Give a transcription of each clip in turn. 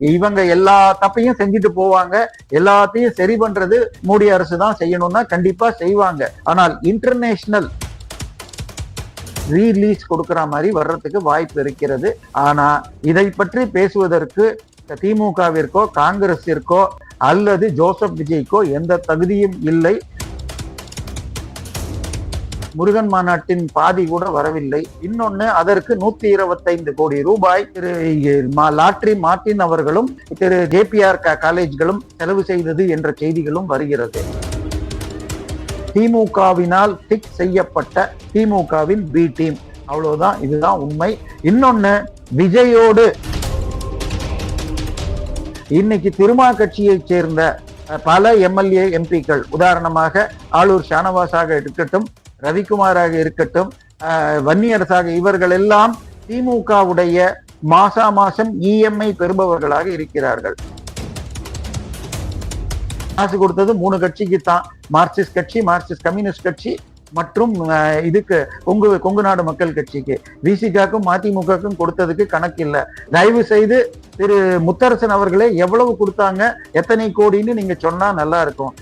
இவங்க எல்லா தப்பையும் செஞ்சுட்டு போவாங்க. எல்லாத்தையும் சரி பண்றது மோடி அரசு தான் செய்யணும்னா கண்டிப்பா செய்வாங்க. ஆனால் இன்டர்நேஷனல் ரீலீஸ் கொடுக்கிற மாதிரி வர்றதுக்கு வாய்ப்பு இருக்கிறது. ஆனா இதை பற்றி பேசுவதற்கு திமுகவிற்கோ காங்கிரஸிற்கோ அல்லது ஜோசப் விஜய்க்கோ எந்த தகுதியும் இல்லை. முருகன் மாநாட்டின் பாதி கூட வரவில்லை. இன்னொன்னு அதற்கு நூத்தி இருபத்தைந்து கோடி ரூபாய் திரு மா- லாட்ரி மார்டின் அவர்களும் திரு ஜேபிஆர் காலேஜ்களும் செலவு செய்தது என்ற செய்திகளும் வருகிறது. திமுகவினால் டிக் செய்யப்பட்ட திமுகவின் பி டீம் அவ்வளவுதான் இதுதான் உண்மை. இன்னொன்னு விஜயோடு இன்னைக்கு திருமா கட்சியை சேர்ந்த பல எம்எல்ஏ எம்பிக்கள் உதாரணமாக ஆளூர் ஷானவாஸாக இருக்கட்டும் ரவிக்குமாராக இருக்கட்டும் வன்னியரசாக இவர்கள் எல்லாம் திமுகவுடைய மாசா மாசம் இஎம்ஐ பெறுபவர்களாக இருக்கிறார்கள். காசு கொடுத்தது மூணு கட்சிக்கு தான் மார்க்சிஸ்ட் கட்சி மார்க்சிஸ்ட் கம்யூனிஸ்ட் கட்சி மற்றும் இதுக்கு கொங்கு கொங்கு நாடு மக்கள் கட்சிக்கு. விசிகாக்கும் மதிமுகக்கும் கொடுத்ததுக்கு கணக்கு இல்லை. தயவு செய்து திரு முத்தரசன் அவர்களே எவ்வளவு கொடுத்தாங்க எத்தனை கோடின்னு நீங்க சொன்னா நல்லா இருக்கும்.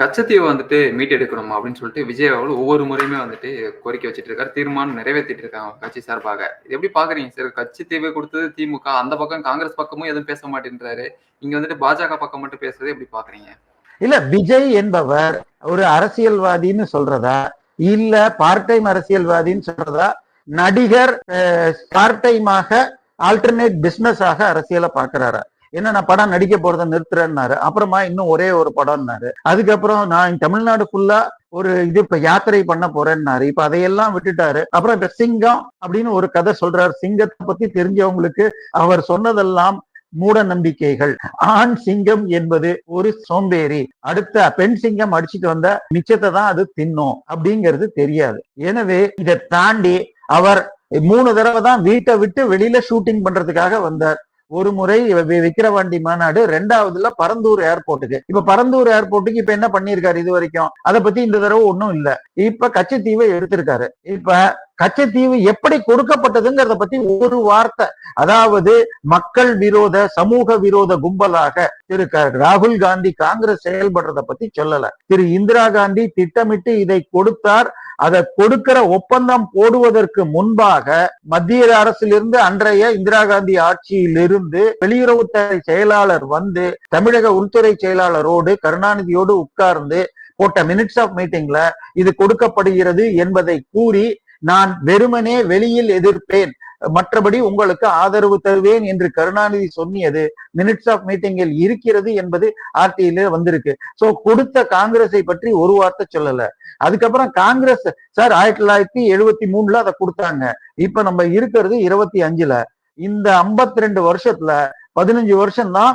கச்சத்தீவை வந்துட்டு மீட்டெடுக்கணும் அப்படின்னு சொல்லிட்டு விஜய் அவர்கள் ஒவ்வொரு முறையுமே வந்துட்டு கோரிக்கை வச்சுட்டு இருக்காரு. தீர்மானம் நிறைவேற்றிட்டு இருக்காங்க கட்சி சார்பாக. இது எப்படி பாக்குறீங்க சார்? கச்சத்தீவை கொடுத்தது திமுக அந்த பக்கம் காங்கிரஸ் பக்கமும் எதுவும் பேச மாட்டேன்றாரு. இங்க வந்துட்டு பாஜக பக்கம் மட்டும் பேசுறது எப்படி பாக்குறீங்க? இல்ல விஜய் என்பவர் ஒரு அரசியல்வாதின்னு சொல்றதா? இல்ல பார்ட் டைம் அரசியல்வாதின்னு சொல்றதா? நடிகர் பார்ட் டைமாக ஆல்டர்னேட் பிசினஸ் ஆக அரசியலை பாக்குறாரா என்ன நான் படம் நடிக்க போறதை நிறுத்துறேன்னாரு. அப்புறமா இன்னும் ஒரே ஒரு படம்னாரு. அதுக்கப்புறம் நான் தமிழ்நாடு ஃபுல்லா ஒரு இது இப்ப யாத்திரை பண்ண போறேன்னாரு. இப்ப அதையெல்லாம் விட்டுட்டாரு. அப்புறம் இப்ப சிங்கம் அப்படின்னு ஒரு கதை சொல்றாரு. சிங்கத்தை பத்தி தெரிஞ்சவங்களுக்கு அவர் சொன்னதெல்லாம் மூட நம்பிக்கைகள். ஆண் சிங்கம் என்பது ஒரு சோம்பேறி. அடுத்த பெண் சிங்கம் அடிச்சிட்டு வந்த மிச்சத்தை தான் அது தின்னும் அப்படிங்கிறது தெரியாது. எனவே இதை தாண்டி அவர் மூணு தடவை தான் வீட்டை விட்டு வெளியில ஷூட்டிங் பண்றதுக்காக வந்தார். ஒரு முறை விக்கிரவாண்டி மாநாடு ரெண்டாவதுல பரந்தூர் ஏர்போர்ட்டுக்கு. இப்ப பரந்தூர் ஏர்போர்ட்டுக்கு இப்ப என்ன பண்ணிருக்காரு இது வரைக்கும்? அதை பத்தி இந்த தடவை ஒண்ணும் இல்ல. இப்ப கச்சத்தீவை எடுத்திருக்காரு. இப்ப கச்சத்தீவு எப்படி கொடுக்கப்பட்டதுங்கிறத பத்தி ஒரு வார்த்தை. அதாவது மக்கள் விரோத சமூக விரோத கும்பலாக திரு ராகுல் காந்தி காங்கிரஸ் செயல்படுறத பத்தி சொல்லல. திரு இந்திரா காந்தி திட்டமிட்டு இதை கொடுத்தார். அதை கொடுக்கிற ஒப்பந்தம் போடுவதற்கு முன்பாக மத்திய அரசிலிருந்து அன்றைய இந்திரா காந்தி ஆட்சியிலிருந்து வெளியுறவுத்துறை செயலாளர் வந்து தமிழக உள்துறை செயலாளரோடு கருணாநிதியோடு உட்கார்ந்து போட்ட மினிட்ஸ் ஆஃப் மீட்டிங்ல இது கொடுக்கப்படுகிறது என்பதை கூறி நான் வெறுமனே வெளியில் எதிர்ப்பேன். மற்றபடி உங்களுக்கு ஆதரவு தருவேன் என்று கருணாநிதி சொன்னியது மினிட்ஸ் ஆஃப் மீட்டிங்கில் இருக்கிறது என்பது ஆர்டியில வந்திருக்கு. சோ கொடுத்த காங்கிரஸை பற்றி ஒரு வார்த்தை சொல்லல. அதுக்கப்புறம் காங்கிரஸ் சார் ஆயிரத்தி தொள்ளாயிரத்தி எழுபத்தி மூணுல அதை கொடுத்தாங்க. இப்ப நம்ம இருக்கிறது இருபத்தி அஞ்சுல. இந்த 52 ரெண்டு வருஷத்துல பதினஞ்சு வருஷம் தான்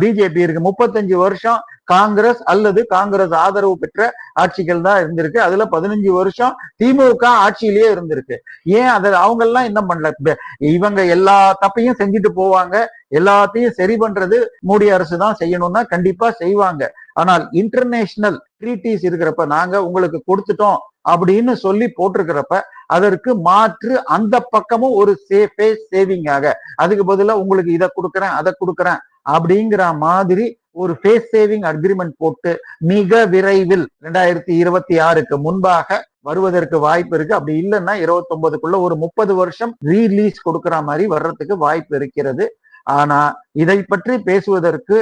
பிஜேபி இருக்கு. முப்பத்தஞ்சு வருஷம் காங்கிரஸ் அல்லது காங்கிரஸ் ஆதரவு பெற்ற ஆட்சிகள் தான் இருந்திருக்கு. அதுல பதினஞ்சு வருஷம் திமுக ஆட்சியிலேயே இருந்திருக்கு. ஏன் அதை அவங்க எல்லாம் என்ன பண்ணல இவங்க எல்லா தப்பையும் செஞ்சுட்டு போவாங்க. எல்லாத்தையும் சரி பண்றது மோடி அரசு தான் செய்யணும்னா கண்டிப்பா செய்வாங்க. ஆனால் இன்டர்நேஷனல் ட்ரீட்டிஸ் இருக்கிறப்ப நாங்க உங்களுக்கு கொடுத்துட்டோம் அப்படின்னு சொல்லி போட்டிருக்கிறப்ப அதற்கு மாற்று அந்த பக்கமும் ஒரு சேஃபே சேவிங்காக அதுக்கு பதிலாக உங்களுக்கு இதை கொடுக்குறேன் அதை கொடுக்குறேன் அப்படிங்கிற மாதிரி ஒரு ஃபேஸ் சேவிங் அக்ரிமெண்ட் போட்டு மிக விரைவில் ரெண்டாயிரத்தி இருபத்தி ஆறுக்கு முன்பாக வருவதற்கு வாய்ப்பு இருக்கு. அப்படி இல்லைன்னா இருபத்தி ஒன்பதுக்குள்ள ஒரு முப்பது வருஷம் ரீலீஸ் கொடுக்கற மாதிரி வர்றதுக்கு வாய்ப்பு இருக்கிறது. ஆனா இதை பற்றி பேசுவதற்கு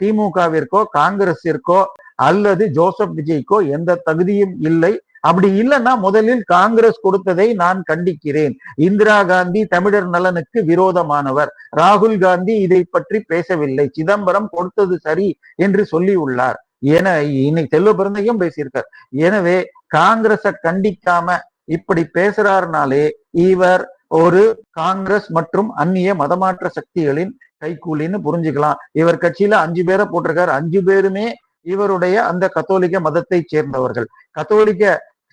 திமுகவிற்கோ காங்கிரஸிற்கோ அல்லது ஜோசப் விஜய்க்கோ எந்த தகுதியும் இல்லை. அப்படி இல்லைன்னா முதலில் காங்கிரஸ் கொடுத்ததை நான் கண்டிக்கிறேன். இந்திரா காந்தி தமிழர் நலனுக்கு விரோதமானவர். ராகுல் காந்தி இதை பற்றி பேசவில்லை. சிதம்பரம் கொடுத்தது சரி என்று சொல்லி உள்ளார் என இன்னைக்கு செல்வ பிறந்தையும் பேசியிருக்கார். எனவே காங்கிரஸை கண்டிக்காம இப்படி பேசுறாருனாலே இவர் ஒரு காங்கிரஸ் மற்றும் அந்நிய மதமாற்ற சக்திகளின் கைக்கூலின்னு புரிஞ்சுக்கலாம். இவர் கட்சியில அஞ்சு பேரை போட்டிருக்காரு. அஞ்சு பேருமே இவருடைய அந்த கத்தோலிக்க மதத்தை சேர்ந்தவர்கள். கத்தோலிக்க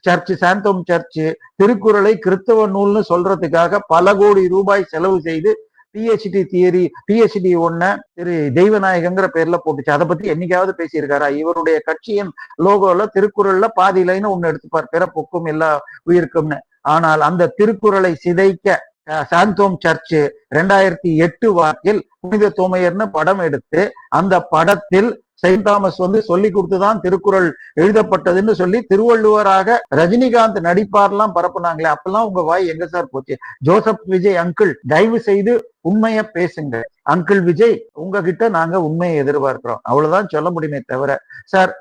சர்ச் சாந்தோம் சர்ச் திருக்குறளை கிறிஸ்தவ நூல்னு சொல்றதுக்காக பல கோடி ரூபாய் செலவு செய்து பிஹெச்டி தியரி பிஹெச்டி ஒன்ன திரு தெய்வநாயகங்கிற பேர்ல போட்டுச்சு. அதை பத்தி என்னைக்காவது பேசியிருக்காரா? இவருடைய கட்சியின் லோகோல திருக்குறள்ல பாதி லைன் ஒண்ணு எடுத்துப்பார். பிறப்புக்கும் எல்லா உயிருக்கும்னு. ஆனால் அந்த திருக்குறளை சிதைக்க சாந்தோம் சர்ச் ரெண்டாயிரத்தி எட்டு வாக்கில் புனித தோமையர்னு படம் எடுத்து அந்த படத்தில் செயின்ட் தாமஸ் வந்து சொல்லி கொடுத்துதான் திருக்குறள் எழுதப்பட்டதுன்னு சொல்லி திருவள்ளுவராக ரஜினிகாந்த் நடிப்பார்லாம் பரப்புனாங்களே. அப்பெல்லாம் உங்க வாய் எங்க சார் போச்சு? ஜோசப் விஜய் அங்கிள் தயவு செய்து உண்மைய பேசுங்க. அங்கிள் விஜய் உங்ககிட்ட நாங்க உண்மையை எதிர்பார்க்கிறோம். அவ்வளவுதான் சொல்ல முடியுமே தவிர சார்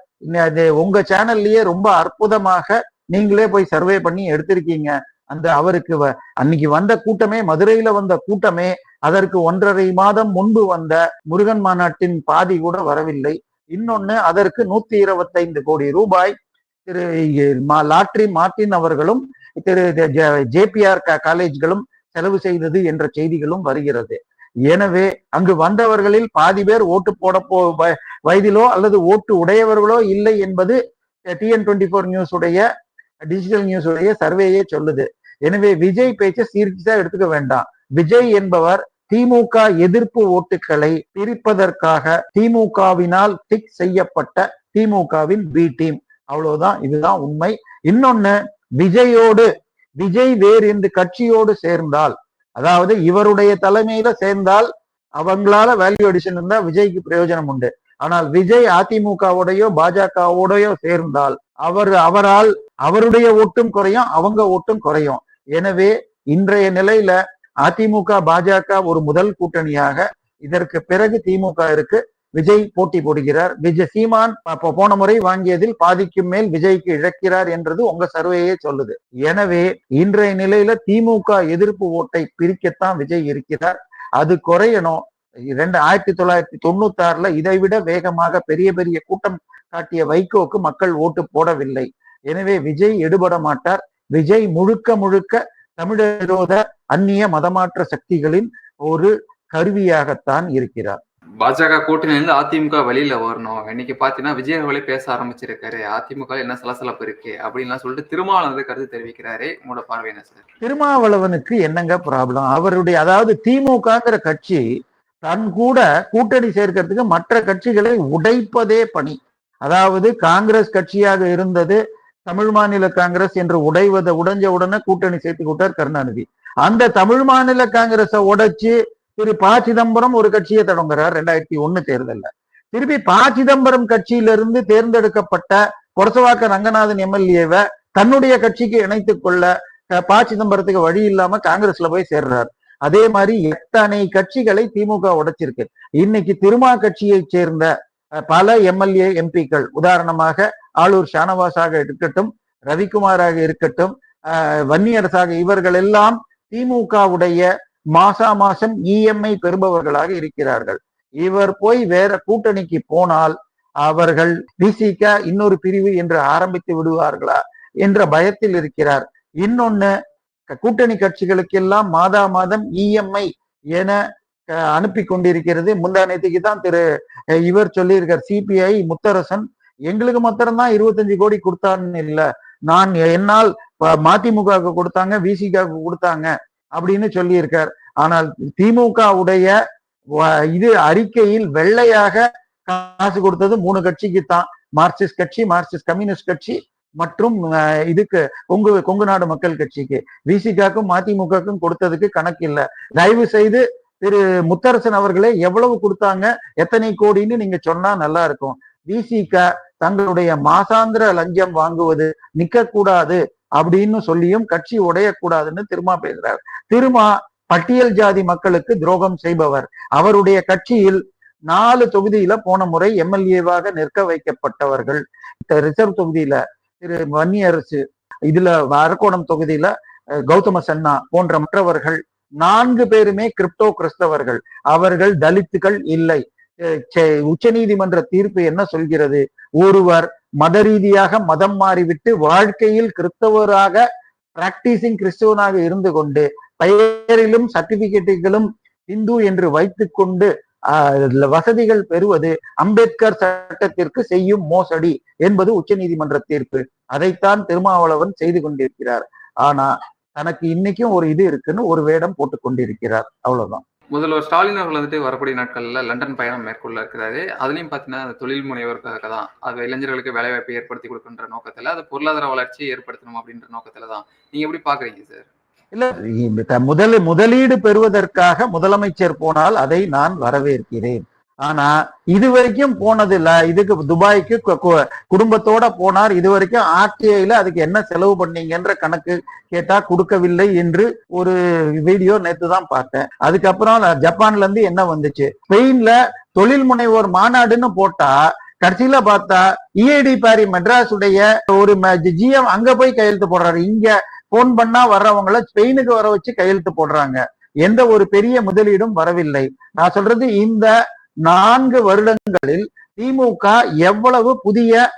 உங்க சேனல்லயே ரொம்ப அற்புதமாக நீங்களே போய் சர்வே பண்ணி எடுத்திருக்கீங்க. அந்த அவருக்கு வ- அன்னைக்கு வந்த கூட்டமே மதுரையில வந்த கூட்டமே அதற்கு ஒன்றரை மாதம் முன்பு வந்த முருகன் மாநாட்டின் பாதி கூட வரவில்லை. இன்னொன்னு அதற்கு நூத்தி இருபத்தைந்து கோடி ரூபாய் திரு மா- லாட்ரி மார்ட்டின் அவர்களும் திரு ஜேபிஆர் காலேஜ்களும் செலவு செய்தது என்ற செய்திகளும் வருகிறது. எனவே அங்கு வந்தவர்களில் பாதி பேர் ஓட்டு போட போ வ- வயதிலோ அல்லது ஓட்டு உடையவர்களோ இல்லை என்பது டிஎன் டுவெண்ட்டி ஃபோர் நியூஸ் உடைய டிஜிட்டல் நியூஸ் உடைய சர்வேயே சொல்லுது. எனவே விஜய் பேச்சை சீரியஸா எடுத்துக்க வேண்டாம். விஜய் என்பவர் திமுக எதிர்ப்பு ஓட்டுகளை பிரிப்பதற்காக திமுகவினால் டிக் செய்யப்பட்ட திமுகவின் பி டீம் அவ்வளவுதான் இதுதான் உண்மை. இன்னொன்னு விஜயோடு விஜய் வேறு இந்த கட்சியோடு சேர்ந்தால் அதாவது இவருடைய தலைமையில சேர்ந்தால் அவங்களால வேல்யூ அடிஷன் இருந்தா விஜய்க்கு பிரயோஜனம் உண்டு. ஆனால் விஜய் அதிமுகவோடையோ பாஜகவோடையோ சேர்ந்தால் அவர் அவரால் அவருடைய ஓட்டும் குறையும் அவங்க ஓட்டும் குறையும். எனவே இன்றைய நிலையில அதிமுக பாஜக ஒரு முதல் கூட்டணியாக இதற்கு பிறகு திமுக இருக்கு. விஜய் போட்டி போடுகிறார். விஜய் சீமான் போன முறை வாங்கியதில் பாதிக்கும் மேல் விஜய்க்கு இழக்கிறார் என்றது உங்க சர்வேயே சொல்லுது. எனவே இன்றைய நிலையில திமுக எதிர்ப்பு ஓட்டை பிரிக்கத்தான் விஜய் இருக்கிறார். அது குறையணும். இரண்டு ஆயிரத்தி தொள்ளாயிரத்தி தொண்ணூத்தி ஆறுல இதை விட வேகமாக பெரிய பெரிய கூட்டம் காட்டிய வைகோக்கு மக்கள் ஓட்டு போடவில்லை. எனவே விஜய் எடுபட மாட்டார். விஜய் முழுக்க முழுக்க தமிழர் விரோத அந்நிய மதமாற்ற சக்திகளின் ஒரு கருவியாகத்தான் இருக்கிறார். பாஜக கூட்டணியில இருந்து அதிமுக வெளியில வரணும். இன்னைக்கு பாத்தீங்கன்னா விஜய் அவர்களே பேச ஆரம்பிச்சிருக்காரு. அதிமுக என்ன சலசலப்பு இருக்கு அப்படின்லாம் சொல்லிட்டு திருமாவளவன் கருத்து தெரிவிக்கிறாரு உங்களோட பார்வை என்ன சார்? திருமாவளவனுக்கு என்னங்க ப்ராப்ளம் அவருடைய அதாவது திமுகங்கிற கட்சி தன் கூட கூட்டணி சேர்க்கறதுக்கு மற்ற கட்சிகளை உடைப்பதே பணி. அதாவது காங்கிரஸ் கட்சியாக இருந்தது தமிழ் மாநில காங்கிரஸ் என்று உடைவதை உடைஞ்ச உடனே கூட்டணி சேர்த்து விட்டார் கருணாநிதி. அந்த தமிழ் மாநில காங்கிரஸை உடைச்சு திரு ப சிதம்பரம் ஒரு கட்சியை தொடங்குறார் ரெண்டாயிரத்தி ஒண்ணு தேர்தல்ல. திருப்பி ப சிதம்பரம் கட்சியிலிருந்து தேர்ந்தெடுக்கப்பட்ட பொரசவாக்க ரங்கநாதன் எம்எல்ஏவை தன்னுடைய கட்சிக்கு இணைத்துக் கொள்ள ப சிதம்பரத்துக்கு வழி இல்லாம காங்கிரஸ்ல போய் சேர்றார். அதே மாதிரி எத்தனை கட்சிகளை திமுக உடைச்சிருக்கு. இன்னைக்கு திருமா கட்சியை சேர்ந்த பல எம்எல்ஏ எம்பிக்கள் உதாரணமாக ஆளூர் ஷானவாஸாக இருக்கட்டும் ரவிக்குமாராக இருக்கட்டும் வன்னியரசாக இவர்கள் எல்லாம் திமுகவுடைய மாசா மாசம் இஎம்ஐ பெறுபவர்களாக இருக்கிறார்கள். இவர் போய் வேற கூட்டணிக்கு போனால் அவர்கள் விசிக இன்னொரு பிரிவு என்று ஆரம்பித்து விடுவார்களா என்ற பயத்தில் இருக்கிறார். இன்னொன்னு கூட்டணி கட்சிகளுக்கெல்லாம் மாதா மாதம் இஎம்ஐ என அனுப்பி கொண்டிருக்கிறது முந்தா நேத்திக்கு தான் திரு இவர் சொல்லியிருக்கார் சிபிஐ முத்தரசன் எங்களுக்கு மாத்திரம் தான் இருபத்தஞ்சு கோடி கொடுத்தான்னு இல்லை. நான் என்னால் மதிமுகவுக்கு கொடுத்தாங்க விசிகாவுக்கு கொடுத்தாங்க அப்படின்னு சொல்லியிருக்கார். ஆனால் திமுகவுடைய இது அறிக்கையில் வெள்ளையாக காசு கொடுத்தது மூணு கட்சிக்கு தான் மார்க்சிஸ்ட் கட்சி மார்க்சிஸ்ட் கம்யூனிஸ்ட் கட்சி மற்றும் இதுக்கு கொங்கு கொங்கு நாடு மக்கள் கட்சிக்கு. விசிகாக்கும் மதிமுகக்கும் கொடுத்ததுக்கு கணக்கு இல்லை. தயவு செய்து திரு முத்தரசன் அவர்களே எவ்வளவு கொடுத்தாங்க? எத்தனை கோடின்னு நீங்க சொன்னா நல்லா இருக்கும். விசிக தங்களுடைய மாசாந்திர லஞ்சம் வாங்குவது நிக்க கூடாது அப்படின்னு சொல்லியும் கட்சி உடையக்கூடாதுன்னு திருமா பேசுறார். திருமா பட்டியல் ஜாதி மக்களுக்கு துரோகம் செய்பவர். அவருடைய கட்சியில் நாலு தொகுதியில போன முறை எம்எல்ஏவாக நிற்க வைக்கப்பட்டவர்கள். இந்த ரிசர்வ் தொகுதியில திரு வன்னியரசு இதுல அரக்கோணம் தொகுதியில கௌதம சன்னா போன்ற மற்றவர்கள் நான்கு பேருமே கிரிப்டோ கிறிஸ்தவர்கள். அவர்கள் தலித்துகள் இல்லை. உச்ச நீதிமன்ற தீர்ப்பு என்ன சொல்கிறது? ஒருவர் மத ரீதியாக மதம் மாறிவிட்டு வாழ்க்கையில் கிறிஸ்தவராக பிராக்டிசிங் கிறிஸ்தவனாக இருந்து கொண்டு பெயரிலும் சர்டிபிகேட்டுகளும் இந்து என்று வைத்துக்கொண்டு ஆஹ், வசதிகள் பெறுவது அம்பேத்கர் சட்டத்திற்கு செய்யும் மோசடி என்பது உச்ச நீதிமன்ற தீர்ப்பு. அதைத்தான் திருமாவளவன் செய்து கொண்டிருக்கிறார். ஆனா தனக்கு இன்னைக்கும் ஒரு இது இருக்குன்னு ஒரு வேடம் போட்டுக் கொண்டிருக்கிறார். அவ்வளவுதான். முதல்வர் ஸ்டாலின் அவர்கள் வந்துட்டு வரக்கூடிய நாட்கள்ல லண்டன் பயணம் மேற்கொள்ள இருக்கிறாரு. அதுலயும் பாத்தீங்கன்னா தொழில் முனைவோருக்காக தான் அது இளைஞர்களுக்கு வேலை வாய்ப்பை ஏற்படுத்தி கொடுக்கின்ற நோக்கத்துல அது பொருளாதார வளர்ச்சியை ஏற்படுத்தணும் அப்படின்ற நோக்கத்துல தான். நீங்க எப்படி பாக்குறீங்க சார்? இல்ல முதல் முதலீடு பெறுவதற்காக முதலமைச்சர் போனால் அதை நான் வரவேற்கிறேன். ஆனா இது வரைக்கும் போனது இல்ல இதுக்கு துபாய்க்கு குடும்பத்தோட போனார். இது வரைக்கும் ஆர்டிஐல அதுக்கு என்ன செலவு பண்ணீங்கன்ற கணக்கு கேட்டா கொடுக்கவில்லை என்று ஒரு வீடியோ நேத்து தான் பார்த்தேன். அதுக்கப்புறம் ஜப்பான்ல இருந்து என்ன வந்துச்சு? ஸ்பெயின்ல தொழில் முனைவோர் மாநாடுன்னு போட்டா கடைசியில பார்த்தா இஐடி பாரி மெட்ராஸ் உடைய ஒரு ஜிஎம் அங்க போய் கையெழுத்து போடுறாரு. இங்க போன் பண்ணா வர்றவங்கள ஸ்பெயினுக்கு வர வச்சு கையெழுத்து போடுறாங்க. எந்த ஒரு பெரிய முதலீடும் வரவில்லை. நான் சொல்றது இந்த நான்கு வருடங்களில் திமுக எவ்வளவு புதிய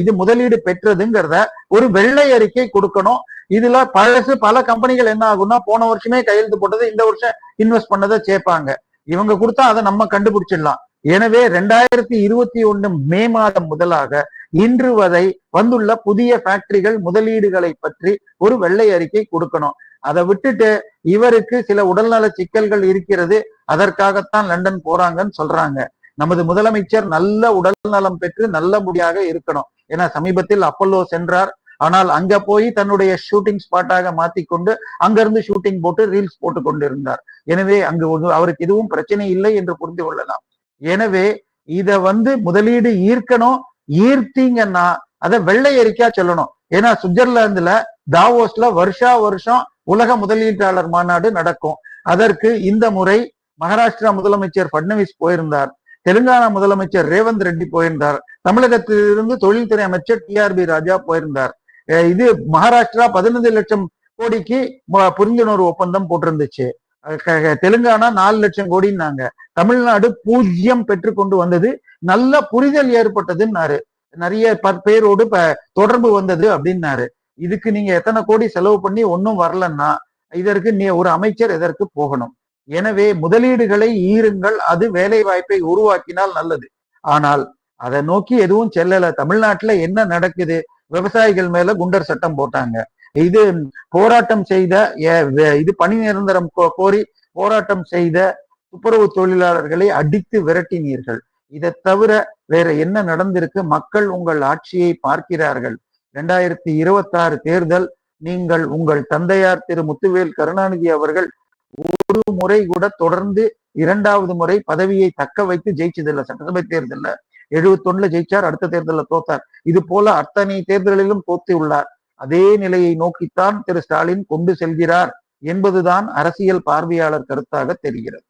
இது முதலீடு பெற்றதுங்கிறத ஒரு வெள்ளை அறிக்கை கொடுக்கணும். இதுல பழசு பல கம்பெனிகள் என்ன ஆகும்னா போன வருஷமே கையெழுத்து போட்டது இந்த வருஷம் இன்வெஸ்ட் பண்ணதை சேர்ப்பாங்க. இவங்க கொடுத்தா அதை நம்ம கண்டுபிடிச்சிடலாம். எனவே ரெண்டாயிரத்தி இருபத்தி ஒண்ணு மே மாதம் முதலாக இன்று வரை வந்துள்ள புதிய ஃபேக்டரிகள் முதலீடுகளை பற்றி ஒரு வெள்ளை அறிக்கை கொடுக்கணும். அதை விட்டுட்டு இவருக்கு சில உடல்நல சிக்கல்கள் இருக்கிறது அதற்காகத்தான் லண்டன் போறாங்கன்னு சொல்றாங்க. நமது முதலமைச்சர் நல்ல உடல் நலம் பெற்று நல்லபடியாக இருக்கணும். ஏன்னா சமீபத்தில் அப்பல்லோ சென்றார். ஆனால் அங்க போய் தன்னுடைய ஷூட்டிங் ஸ்பாட்டாக மாத்திக்கொண்டு அங்கிருந்து ஷூட்டிங் போட்டு ரீல்ஸ் போட்டு கொண்டிருந்தார். எனவே அங்கு அவருக்கு எதுவும் பிரச்சனை இல்லை என்று புரிந்து கொள்ளலாம். எனவே இத வந்து முதலீடு ஈர்க்கணும். ஈர்த்தீங்கன்னா அதை வெள்ளை எரிக்கா சொல்லணும். ஏன்னா சுவிட்சர்லாந்துல தாவோஸ்ல வருஷா வருஷம் உலக முதலீட்டாளர் மாநாடு நடக்கும். அதற்கு இந்த முறை மகாராஷ்டிரா முதலமைச்சர் பட்னவிஸ் போயிருந்தார். தெலுங்கானா முதலமைச்சர் ரேவந்த் ரெட்டி போயிருந்தார். தமிழகத்திலிருந்து தொழில்துறை அமைச்சர் டிஆர்பி ராஜா போயிருந்தார். இது மகாராஷ்டிரா பதினைந்து லட்சம் கோடிக்கு ம- புரிந்துணர்வு ஒப்பந்தம் போட்டிருந்துச்சு. க- தெலுங்கானா நாலு லட்சம் கோடின்னாங்க. தமிழ்நாடு பூஜ்ஜியம் பெற்றுக்கொண்டு வந்தது. நல்ல புரிதல் ஏற்பட்டதுன்னாரு. நிறைய பேரோடு ப- தொடர்பு வந்தது அப்படின்னாரு. இதுக்கு நீங்க எத்தனை கோடி செலவு பண்ணி ஒன்னும் வரலன்னா இதற்கு நீ ஒரு அமைச்சர் இதற்கு போகணும்? எனவே முதலீடுகளை ஈருங்கள் அது வேலை வாய்ப்பை உருவாக்கினால் நல்லது. ஆனால் அதை நோக்கி எதுவும் செல்லல. தமிழ்நாட்டுல என்ன நடக்குது? விவசாயிகள் மேல குண்டர் சட்டம் போட்டாங்க. இது போராட்டம் செய்த இது பணி நிரந்தரம் கோ- கோரி போராட்டம் செய்த துப்புரவு தொழிலாளர்களை அடித்து விரட்டினீர்கள். இதை தவிர வேற என்ன நடந்திருக்கு? மக்கள் உங்கள் ஆட்சியை பார்க்கிறார்கள். இரண்டாயிரத்தி இருபத்தாறு தேர்தல் நீங்கள் உங்கள் தந்தையார் திரு முத்துவேல் கருணாநிதி அவர்கள் ஒரு முறை கூட தொடர்ந்து இரண்டாவது முறை பதவியை தக்க வைத்து ஜெயிச்சதில்லை. சட்டசபை தேர்தல்ல எழுபத்தொன்னுல ஜெயிச்சார் அடுத்த தேர்தலில் தோத்தார். இது போல அத்தனை தேர்தலிலும் தோத்து உள்ளார். அதே நிலையை நோக்கித்தான் திரு ஸ்டாலின் கொண்டு செல்கிறார் என்பதுதான் அரசியல் பார்வையாளர் கருத்தாக தெரிகிறது.